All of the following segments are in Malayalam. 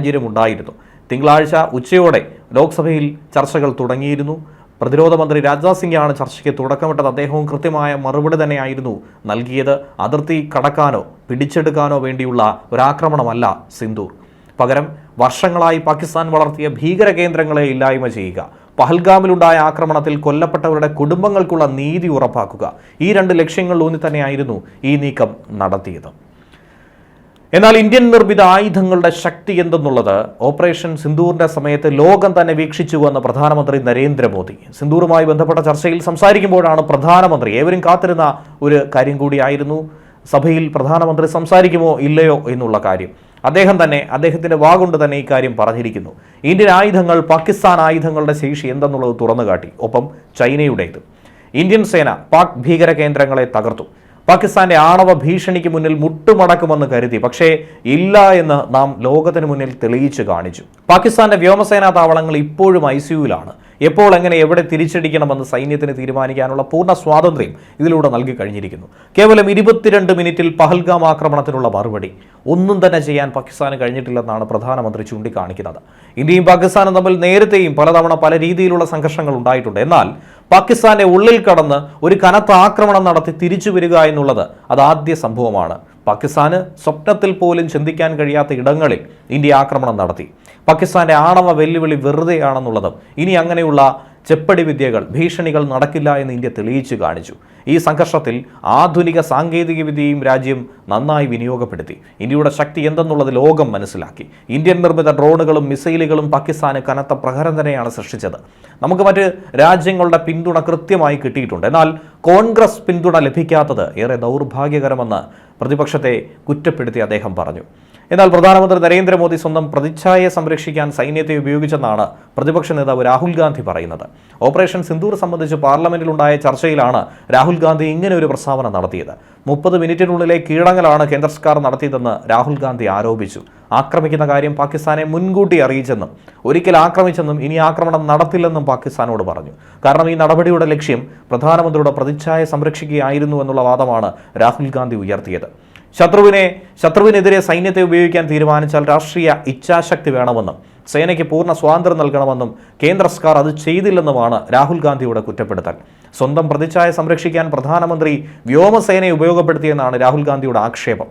സാഹചര്യമുണ്ടായിരുന്നു. തിങ്കളാഴ്ച ഉച്ചയോടെ ലോക്സഭയിൽ ചർച്ചകൾ തുടങ്ങിയിരുന്നു. പ്രതിരോധ മന്ത്രി രാജ്നാഥ് സിംഗാണ് ചർച്ചയ്ക്ക് തുടക്കമിട്ടത്. അദ്ദേഹവും കൃത്യമായ മറുപടി തന്നെയായിരുന്നു നൽകിയത്. അതിർത്തി കടക്കാനോ പിടിച്ചെടുക്കാനോ വേണ്ടിയുള്ള ഒരാക്രമണമല്ല സിന്ദൂർ. പകരം വർഷങ്ങളായി പാകിസ്ഥാൻ വളർത്തിയ ഭീകര കേന്ദ്രങ്ങളെ ഇല്ലായ്മ ചെയ്യുക പഹൽഗാമിലുണ്ടായ ആക്രമണത്തിൽ കൊല്ലപ്പെട്ടവരുടെ കുടുംബങ്ങൾക്കുള്ള നീതി ഉറപ്പാക്കുക ഈ രണ്ട് ലക്ഷ്യങ്ങളിലൂന്നി തന്നെയായിരുന്നു ഈ നീക്കം നടത്തിയത്. എന്നാൽ ഇന്ത്യൻ നിർമ്മിത ആയുധങ്ങളുടെ ശക്തി എന്തെന്നുള്ളത് ഓപ്പറേഷൻ സിന്ദൂറിന്റെ സമയത്ത് ലോകം തന്നെ വീക്ഷിച്ചു വന്ന പ്രധാനമന്ത്രി നരേന്ദ്രമോദി. സിന്ദൂറുമായി ബന്ധപ്പെട്ട ചർച്ചയിൽ സംസാരിക്കുമ്പോഴാണ് പ്രധാനമന്ത്രി ഏവരും കാത്തിരുന്ന ഒരു കാര്യം കൂടിയായിരുന്നു. സഭയിൽ പ്രധാനമന്ത്രി സംസാരിക്കുമോ ഇല്ലയോ എന്നുള്ള കാര്യം. അദ്ദേഹം തന്നെ അദ്ദേഹത്തിന്റെ വാഗുണ്ട് തന്നെ ഈ കാര്യം പറഞ്ഞിരിക്കുന്നു. ഇന്ത്യൻ ആയുധങ്ങൾ പാകിസ്ഥാൻ ആയുധങ്ങളുടെ ശേഷി എന്തെന്നുള്ളത് തുറന്നു കാട്ടി ഒപ്പം ചൈനയുടേത്. ഇന്ത്യൻ സേന പാക് ഭീകര കേന്ദ്രങ്ങളെ തകർത്തു. പാകിസ്ഥാന്റെ ആണവ ഭീഷണിക്ക് മുന്നിൽ മുട്ടുമടക്കുമെന്ന് കരുതി. പക്ഷേ ഇല്ല എന്ന് നാം ലോകത്തിന് മുന്നിൽ തെളിയിച്ചു കാണിച്ചു. പാകിസ്ഥാന്റെ വ്യോമസേനാ താവളങ്ങൾ ഇപ്പോഴും ഐ സിയുവിലാണ് എപ്പോൾ എങ്ങനെ എവിടെ തിരിച്ചടിക്കണമെന്ന് സൈന്യത്തിന് തീരുമാനിക്കാനുള്ള പൂർണ സ്വാതന്ത്ര്യം ഇതിലൂടെ നൽകി കഴിഞ്ഞിരിക്കുന്നു. കേവലം ഇരുപത്തിരണ്ട് മിനിറ്റിൽ പഹൽഗാം ആക്രമണത്തിനുള്ള മറുപടി ഒന്നും തന്നെ ചെയ്യാൻ പാകിസ്ഥാന് കഴിഞ്ഞിട്ടില്ലെന്നാണ് പ്രധാനമന്ത്രി ചൂണ്ടിക്കാണിക്കുന്നത്. ഇന്ത്യയും പാകിസ്ഥാനും തമ്മിൽ നേരത്തെയും പലതവണ പല രീതിയിലുള്ള സംഘർഷങ്ങൾ ഉണ്ടായിട്ടുണ്ട്. എന്നാൽ പാകിസ്ഥാന്റെ ഉള്ളിൽ കടന്ന് ഒരു കനത്ത ആക്രമണം നടത്തി തിരിച്ചു വരിക എന്നുള്ളത് അത് ആദ്യ സംഭവമാണ്. പാകിസ്ഥാന് സ്വപ്നത്തിൽ പോലും ചിന്തിക്കാൻ കഴിയാത്ത ഇടങ്ങളിൽ ഇന്ത്യ ആക്രമണം നടത്തി. പാകിസ്ഥാന്റെ ആണവ വെല്ലുവിളി വെറുതെയാണെന്നുള്ളതും ഇനി അങ്ങനെയുള്ള ചെപ്പടി വിദ്യകൾ ഭീഷണികൾ നടക്കില്ല എന്ന് ഇന്ത്യ തെളിയിച്ചു കാണിച്ചു. ഈ സംഘർഷത്തിൽ ആധുനിക സാങ്കേതിക വിദ്യയും രാജ്യം നന്നായി വിനിയോഗപ്പെടുത്തി. ഇന്ത്യയുടെ ശക്തി എന്തെന്നുള്ളത് ലോകം മനസ്സിലാക്കി. ഇന്ത്യൻ നിർമ്മിത ഡ്രോണുകളും മിസൈലുകളും പാകിസ്ഥാന് കനത്ത പ്രഹരം തന്നെയാണ് സൃഷ്ടിച്ചത്. നമുക്ക് മറ്റ് രാജ്യങ്ങളുടെ പിന്തുണ കൃത്യമായി കിട്ടിയിട്ടുണ്ട്. എന്നാൽ കോൺഗ്രസ് പിന്തുണ ലഭിക്കാത്തത് ഏറെ ദൗർഭാഗ്യകരമെന്ന് പ്രതിപക്ഷത്തെ കുറ്റപ്പെടുത്തി അദ്ദേഹം പറഞ്ഞു. എന്നാൽ പ്രധാനമന്ത്രി നരേന്ദ്രമോദി സ്വന്തം പ്രതിച്ഛായയെ സംരക്ഷിക്കാൻ സൈന്യത്തെ ഉപയോഗിച്ചെന്നാണ് പ്രതിപക്ഷ നേതാവ് രാഹുൽ ഗാന്ധി പറയുന്നത്. ഓപ്പറേഷൻ സിന്ദൂർ സംബന്ധിച്ച് പാർലമെന്റിലുണ്ടായ ചർച്ചയിലാണ് രാഹുൽ ഗാന്ധി ഇങ്ങനെ ഒരു പ്രസ്താവന നടത്തിയത്. മുപ്പത് മിനിറ്റിനുള്ളിലെ കീഴടങ്ങലാണ് കേന്ദ്ര സർക്കാർ നടത്തിയതെന്ന് രാഹുൽ ഗാന്ധി ആരോപിച്ചു. ആക്രമിക്കുന്ന കാര്യം പാകിസ്ഥാനെ മുൻകൂട്ടി അറിയിച്ചെന്നും ഒരിക്കൽ ആക്രമിച്ചെന്നും ഇനി ആക്രമണം നടത്തില്ലെന്നും പാകിസ്ഥാനോട് പറഞ്ഞു. കാരണം ഈ നടപടിയുടെ ലക്ഷ്യം പ്രധാനമന്ത്രിയുടെ പ്രതിച്ഛായ സംരക്ഷിക്കുകയായിരുന്നു എന്നുള്ള വാദമാണ് രാഹുൽ ഗാന്ധി ഉയർത്തിയത്. ശത്രുവിനെ ശത്രുവിനെതിരെ സൈന്യത്തെ ഉപയോഗിക്കാൻ തീരുമാനിച്ചാൽ രാഷ്ട്രീയ ഇച്ഛാശക്തി വേണമെന്നും സേനയ്ക്ക് പൂർണ സ്വാതന്ത്ര്യം നൽകണമെന്നും കേന്ദ്ര സർക്കാർ അത് ചെയ്തില്ലെന്നുമാണ് രാഹുൽ ഗാന്ധിയുടെ കുറ്റപ്പെടുത്തൽ. സ്വന്തം പ്രതിച്ഛായ സംരക്ഷിക്കാൻ പ്രധാനമന്ത്രി വ്യോമസേനയെ ഉപയോഗപ്പെടുത്തിയെന്നാണ് രാഹുൽ ഗാന്ധിയുടെ ആക്ഷേപം.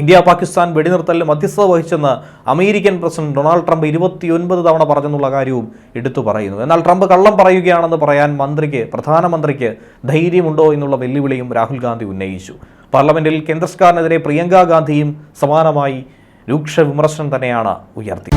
ഇന്ത്യ പാകിസ്ഥാൻ വെടിനിർത്തലിൽ മധ്യസ്ഥത വഹിച്ചെന്ന് അമേരിക്കൻ പ്രസിഡന്റ് ഡൊണാൾഡ് ട്രംപ് ഇരുപത്തിയൊൻപത് തവണ പറഞ്ഞെന്നുള്ള കാര്യവും എടുത്തു പറയുന്നു. എന്നാൽ ട്രംപ് കള്ളം പറയുകയാണെന്ന് പറയാൻ മന്ത്രിക്ക് പ്രധാനമന്ത്രിക്ക് ധൈര്യമുണ്ടോ എന്നുള്ള വെല്ലുവിളിയും രാഹുൽ ഗാന്ധി ഉന്നയിച്ചു. പാർലമെന്റിൽ കേന്ദ്ര സർക്കാരിനെതിരെ പ്രിയങ്കാ ഗാന്ധിയും സമാനമായി രൂക്ഷ വിമർശനം തന്നെയാണ് ഉയർത്തി.